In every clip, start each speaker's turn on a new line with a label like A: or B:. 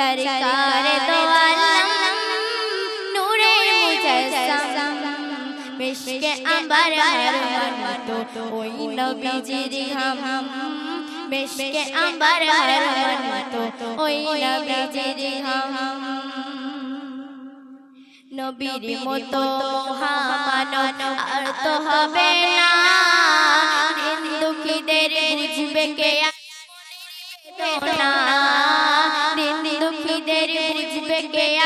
A: সরকার দো নূরে মুজাসসাম মিশকে আম্বার হর তো ওই নবীজির হাম মিশকে আম্বার হর তো ওই নবীজির হাম নবীর মতো হবে না। দিন দুঃখীদের বুঝবে কে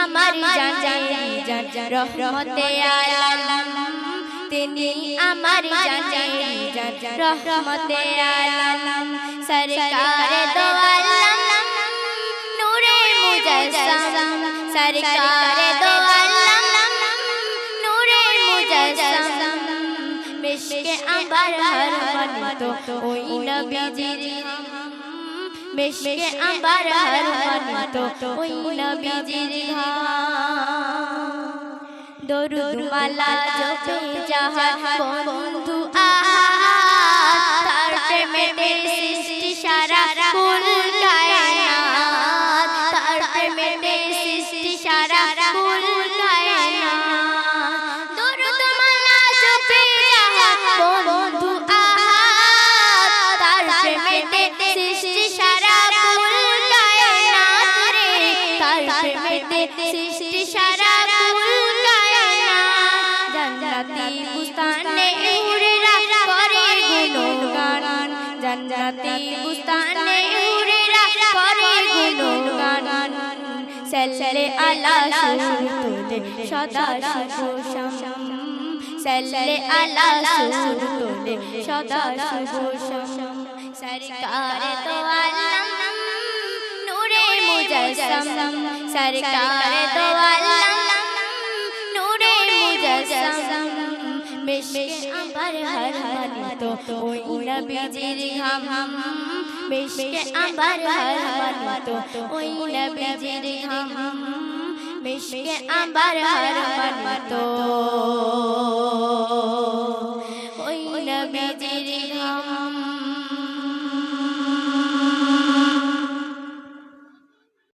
A: আমার জানে রহমতে আলম তিনি আমার জানে রহমতে আলম সরকার দো আলম নূরে মুজাসসাম সরকার দো আলম নূরে মুজাসসাম মিশকে আম্বার হর মন তো ওই নবীজির মিশকে আমার হর মন তো ওই নবীজির দরুদ মালা জপে যাহা বন্ধু আহা জান্নাতি বুস্তানে উড়েরা করে গুণগান। সাল্লে আলা সুরতুল সদা আলা সদা সরকার তো আলম। আম্বার হর মনি ওই নবীজির ঘাম মিশকে আম্বার হর মনি ওই নবীজির ঘাম মিশকে আম্বার হর মনি তো